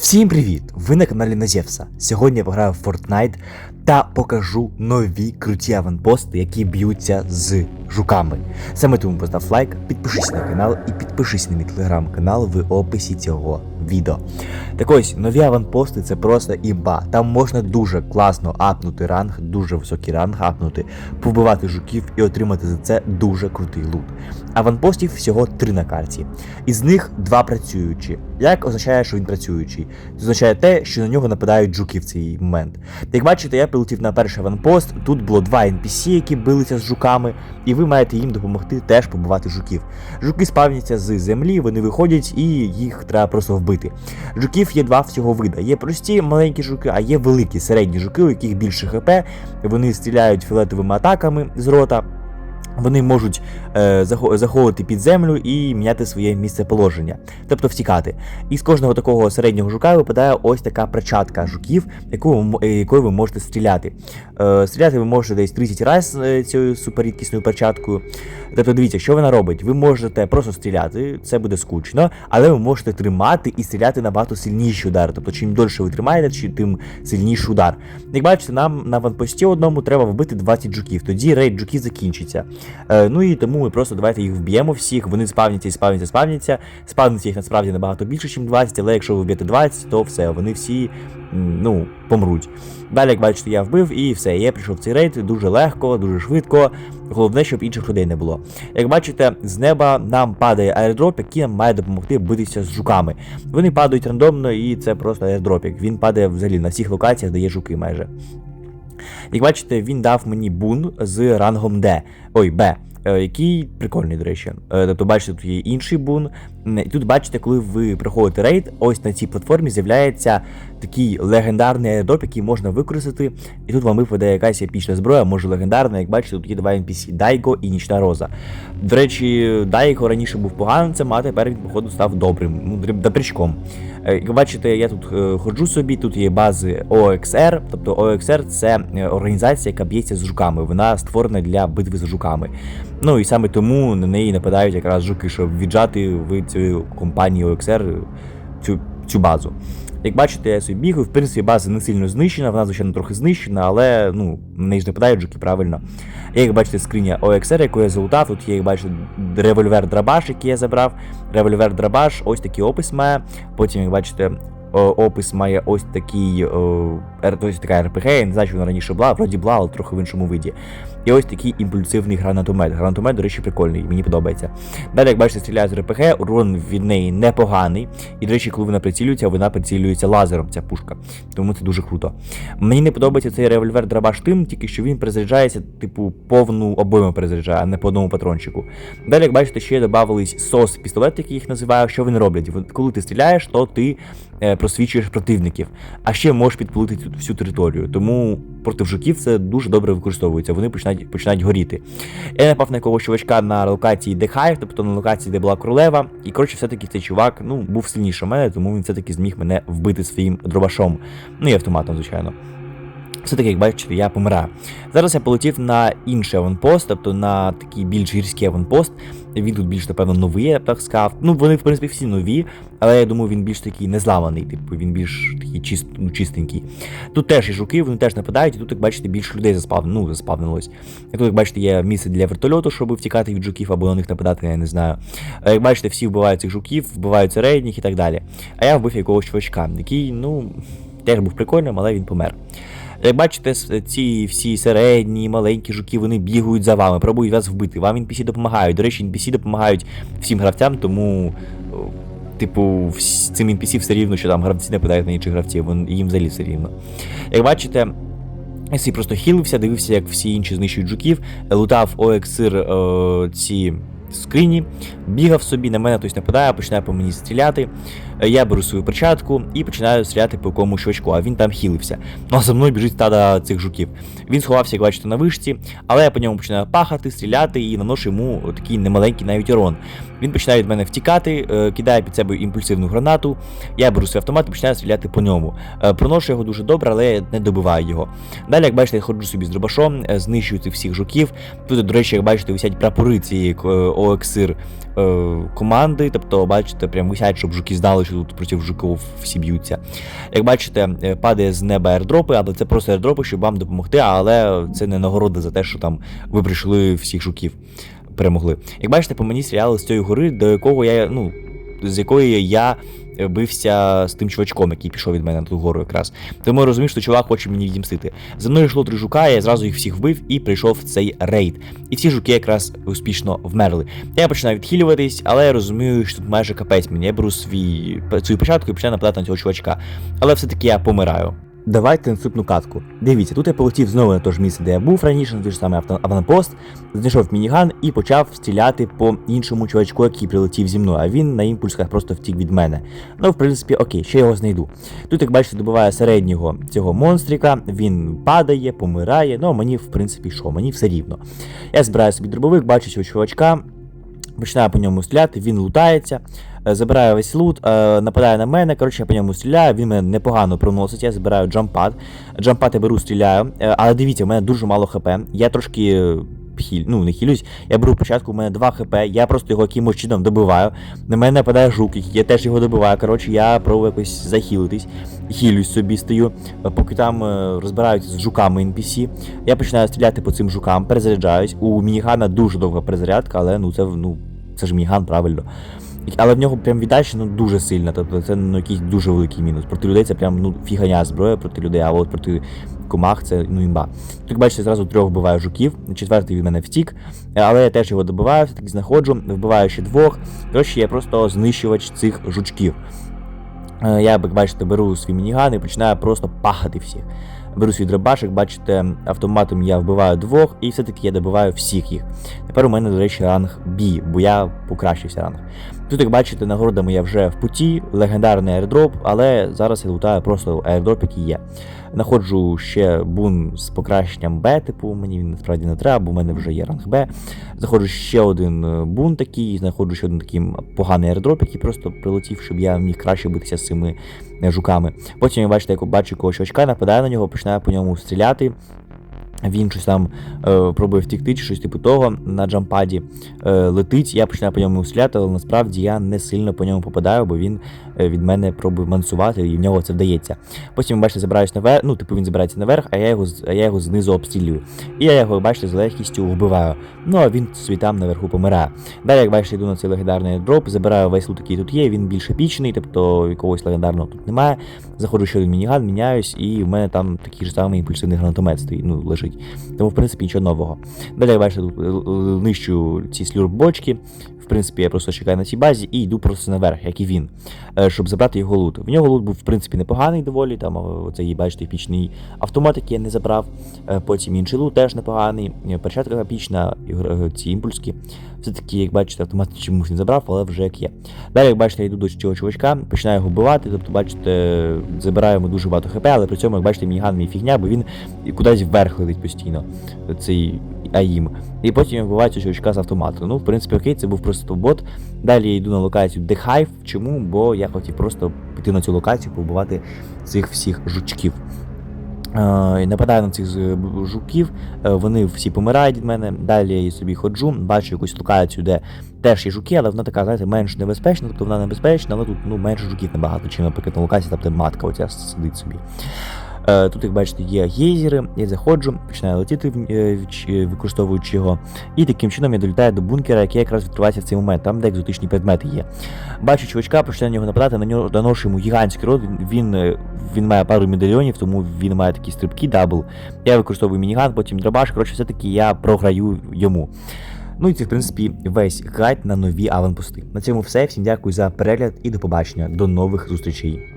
Всім привіт! Ви на каналі Назєвса. Сьогодні я пограю в Fortnite та покажу нові круті аванпости, які б'ються з жуками. Саме тому постав лайк, підпишись на канал і підпишись на мій телеграм-канал в описі цього відео. Так ось, нові аванпости це просто імба. Там можна дуже класно апнути ранг, дуже високий ранг апнути, повбивати жуків і отримати за це дуже крутий лут. Аванпостів всього три на карті. Із них два працюючі. Як означає, що він працюючий? Це означає те, що на нього нападають жуки в цей момент. Як бачите, я прилетів на перший аванпост. Тут було два NPC, які билися з жуками, і ви маєте їм допомогти теж побивати жуків. Жуки спавняться з землі, вони виходять і їх треба просто вбити. Жуків є два всього вида. Є прості маленькі жуки, а є великі середні жуки, у яких більше ХП. Вони стріляють фіолетовими атаками з рота. Вони можуть е, захо- заходити під землю і міняти своє місце положення, тобто втікати. І з кожного такого середнього жука випадає ось така перчатка жуків, яку е, якою ви можете стріляти. Е, стріляти ви можете десь 30 разів е, цією суперрідкісною перчаткою. Тобто, дивіться, що вона робить? Ви можете просто стріляти, це буде скучно, але ви можете тримати і стріляти набагато сильніші удари. Тобто, чим дольше ви тримаєте, тим сильніший удар. Як бачите, нам на ванпості одному треба вбити 20 жуків, тоді рейд жуків закінчиться. Е, ну і тому ми просто давайте їх вб'ємо всіх, вони спавняться і спавняться, спавняться. Спавниться їх насправді набагато більше, ніж 20, але якщо ви вб'єте 20, то все, вони всі ну, помруть. Далі, як бачите, я вбив і все. Я прийшов в цей рейд дуже легко, дуже швидко. Головне, щоб інших людей не було. Як бачите, з неба нам падає аердроп, який нам має допомогти битися з жуками. Вони падають рандомно, і це просто аердропік. Він падає взагалі на всіх локаціях, де є жуки майже. Як бачите, він дав мені бун з рангом D. Ой, Б. е, Який прикольний, до речі. Е, Тобто, бачите, тут є інший бун. І тут бачите, коли ви проходите рейд, ось на цій платформі з'являється такий легендарний аеродроп, який можна використати. І тут вам випаде якась епічна зброя, може легендарна. Як бачите, тут є два NPC Дайго і Нічна Роза. До речі, Дайго раніше був поганцем, а тепер він, походу, став добрим, ну, добрячком. Е, Як бачите, я тут е, ходжу собі, тут є бази OXR, тобто OXR це е, організація, яка б'ється з жуками. Вона створена для битви з жуками. Ну і саме тому на неї нападають якраз жуки, щоб віджати в цю компанію OXR цю, цю базу. Як бачите, я собі бігаю, в принципі, база не сильно знищена, вона, звичайно, трохи знищена, але ну, неї ж нападають жуки правильно. Як бачите, скриня OXR, яку я залутав, тут є, як бачите, револьвер драбаш, який я забрав. Револьвер драбаш, ось такий опис має. Потім, як бачите, опис має ось такий ось така РПГ, я не знаю, чи вона раніше була, вроді була, але трохи в іншому виді. І ось такий імпульсивний гранатомет. Гранатомет, до речі, прикольний, мені подобається. Далі, як бачите, стріляє з РПГ, урон від неї непоганий. І, до речі, коли вона прицілюється, вона прицілюється лазером, ця пушка. Тому це дуже круто. Мені не подобається цей револьвер драбаш тим, тільки що він перезаряджається, типу, повну обойму перезаряджає, а не по одному патрончику. Далі, як бачите, ще додавались сос пістолет, який їх називаю. Що вони роблять? Коли ти стріляєш, то ти е, просвічуєш противників, а ще можеш підпалити всю територію. Тому проти жуків це дуже добре використовується. Вони починають починають горіти. Я напав на якогось чувачка на локації Дехайв, тобто на локації, де була королева. І коротше, все-таки цей чувак ну, був сильніше мене, тому він все-таки зміг мене вбити своїм дробашом. Ну і автоматом, звичайно. Все-таки, як бачите, я помираю. Зараз я полетів на інший аванпост, тобто на такий більш гірський аванпост. Він тут більш, напевно, новий, я б так сказав. Ну, вони, в принципі, всі нові, але я думаю, він більш такий незламаний, типу, він більш такий чист, ну, чистенький. Тут теж є жуки, вони теж нападають, і тут, як бачите, більше людей заспав, ну, заспавнилось. І тут, як бачите, є місце для вертольоту, щоб втікати від жуків або на них нападати, я не знаю. А як бачите, всі вбивають цих жуків, вбивають середніх і так далі. А я вбив якогось чувачка, який, ну, теж був прикольним, але він помер. Як бачите, ці всі середні, маленькі жуки, вони бігають за вами, пробують вас вбити. Вам NPC допомагають. До речі, NPC допомагають всім гравцям, тому, типу, цим NPC все рівно, що там гравці нападають на інших гравців, вон- їм взагалі все рівно. Як бачите, я просто хілився, дивився, як всі інші знищують жуків, лутав OXR е, скрині, бігав собі, на мене хтось нападає, починає по мені стріляти. Е, Я беру свою перчатку і починаю стріляти по якомусь чувачку, а він там хілився. Ну а за мною біжить стада цих жуків. Він сховався, як бачите, на вишці, але я по ньому починаю пахати, стріляти і наношу йому такий немаленький навіть урон. Він починає від мене втікати, е, кидає під себе імпульсивну гранату. Я беру свій автомат і починаю стріляти по ньому. Е, Проношу його дуже добре, але не добиваю його. Далі, як бачите, я ходжу собі з дробашом, знищую цих всіх жуків. Тут, до речі, як бачите, висять прапори цієї е, е, команди. Тобто, бачите, прям висять, щоб жуки знали, що тут проти жуків всі б'ються. Як бачите, е, падає з неба аірдропи, але це просто аірдропи, щоб вам допомогти, але це не нагорода за те, що там ви прийшли всіх жуків. Перемогли. Як бачите, по мені стріляли з цієї гори, до якого я, ну, з якої я бився з тим чувачком, який пішов від мене на ту гору якраз. Тому я розумів, що чувак хоче мені відімстити. За мною йшло три жука, я зразу їх всіх вбив і прийшов в цей рейд. І всі жуки якраз успішно вмерли. Я починаю відхилюватись, але я розумію, що тут майже капець мені. Я беру свій свою початку і починаю нападати на цього чувачка. Але все-таки я помираю. Давайте наступну катку. Дивіться, тут я полетів знову на те ж місце, де я був раніше, на той ж самий аванпост, знайшов мініган і почав стріляти по іншому чувачку, який прилетів зі мною, а він на імпульсах просто втік від мене. Ну, в принципі, окей, ще його знайду. Тут, як бачите, добиває середнього цього монстрика, він падає, помирає. Ну, мені, в принципі, що, мені все рівно. Я збираю собі дробовик, бачу цього чувачка, починаю по ньому стріляти, він лутається, е, забираю весь лут, е, нападає на мене. Коротше, я по ньому стріляю, він мене непогано проносить. Я забираю джампад. Джампад я беру, стріляю. Е, Але дивіться, у мене дуже мало хп. Я трошки. Хіль, ну не хілюсь, я беру початку, у мене 2 хп, я просто його якимось чином добиваю. На мене нападає жук, я теж його добиваю. Коротше, я пробую якось захилитись, хілюсь собі стою, поки там розбираються з жуками NPC. Я починаю стріляти по цим жукам, перезаряджаюсь. У мінігана дуже довга перезарядка, але ну це ну це ж мініган, правильно. Але в нього прям віддача ну, дуже сильна, тобто це ну, якийсь дуже великий мінус. Проти людей це прям ну, фіганя зброя проти людей, а от проти комах це ну імба. Тут, бачите, зразу трьох вбиваю жуків, четвертий від мене втік, але я теж його добиваю, все-таки знаходжу, вбиваю ще двох. Коротше, я просто знищувач цих жучків. Е, Я, як бачите, беру свій мініган і починаю просто пахати всіх. Беру свій дробашик, бачите, автоматом я вбиваю двох, і все-таки я добиваю всіх їх. Тепер у мене, до речі, ранг B, бо я покращився ранг. Тут, як бачите, нагородами я вже в путі, легендарний аірдроп, але зараз я лутаю просто аірдроп, який є. Находжу ще бун з покращенням Б, типу, мені він насправді не треба, бо в мене вже є ранг Б. Заходжу ще один е, бун такий, знаходжу ще один такий поганий аірдроп, який просто прилетів, щоб я міг краще битися з цими е, жуками. Потім бачите, як бачу якогось чувачка, нападаю на нього, починаю по ньому стріляти. Він щось там е, пробує втікти, чи щось типу того на джампаді е, летить. Я починаю по ньому стріляти, але насправді я не сильно по ньому попадаю, бо він е, від мене пробує мансувати, і в нього це вдається. Потім, бачите, забираюсь наверх, ну, типу він забирається наверх, а я його, а я його знизу обстрілюю. І я його, бачите, з легкістю вбиваю. Ну а він собі там наверху помирає. Далі, як бачите, йду на цей легендарний дроп, забираю весь лут, який тут є. Він більш епічний, тобто якогось легендарного тут немає. Заходжу ще один мініган, міняюсь, і в мене там такий ж самий імпульсивний гранатомет стоїть, ну, лежить. Тому, в принципі, нічого нового. Далі, я бачу, тут е, е, нищу ці слюрбочки. В принципі, я просто чекаю на цій базі і йду просто наверх, як і він, е, щоб забрати його лут. В нього лут був, в принципі, непоганий доволі. Там оцей, бачите, епічний автомат, який я не забрав. Потім інший лут теж непоганий. Перчатка епічна, е, ці імпульски. Все-таки, як бачите, автомат чомусь не забрав, але вже як є. Далі, як бачите, я йду до цього чувачка, починаю його вбивати. Тобто, бачите, забираємо дуже багато хп, але при цьому, як бачите, мініган мій фігня, бо він кудись вверх летить постійно. Цей АІМ. І потім вбиваю цього чувачка з автомату. Ну, в принципі, окей, це був просто бот. Далі я йду на локацію The Hive. Чому? Бо я хотів просто піти на цю локацію, побивати цих всіх жучків. Е, Нападаю на цих жуків, е, вони всі помирають від мене. Далі я собі ходжу, бачу якусь локацію, де теж є жуки, але вона така, знаєте, менш небезпечна, тобто вона небезпечна, але тут ну, менше жуків набагато, чим, наприклад, на локації, тобто матка оця сидить собі. Е, Тут, як бачите, є гейзери, я заходжу, починаю летіти, е, е, використовуючи його. І таким чином я долітаю до бункера, який якраз відкривається в цей момент, там, де екзотичні предмети є. Бачу чувачка, починаю на нього нападати, на нього доношу йому гігантський рот. Він, він має пару медальйонів, тому він має такі стрибки, дабл. Я використовую мініган, потім дробаш. Коротше, все-таки я програю йому. Ну і це, в принципі, весь гайд на нові аванпости. На цьому все. Всім дякую за перегляд і до побачення. До нових зустрічей.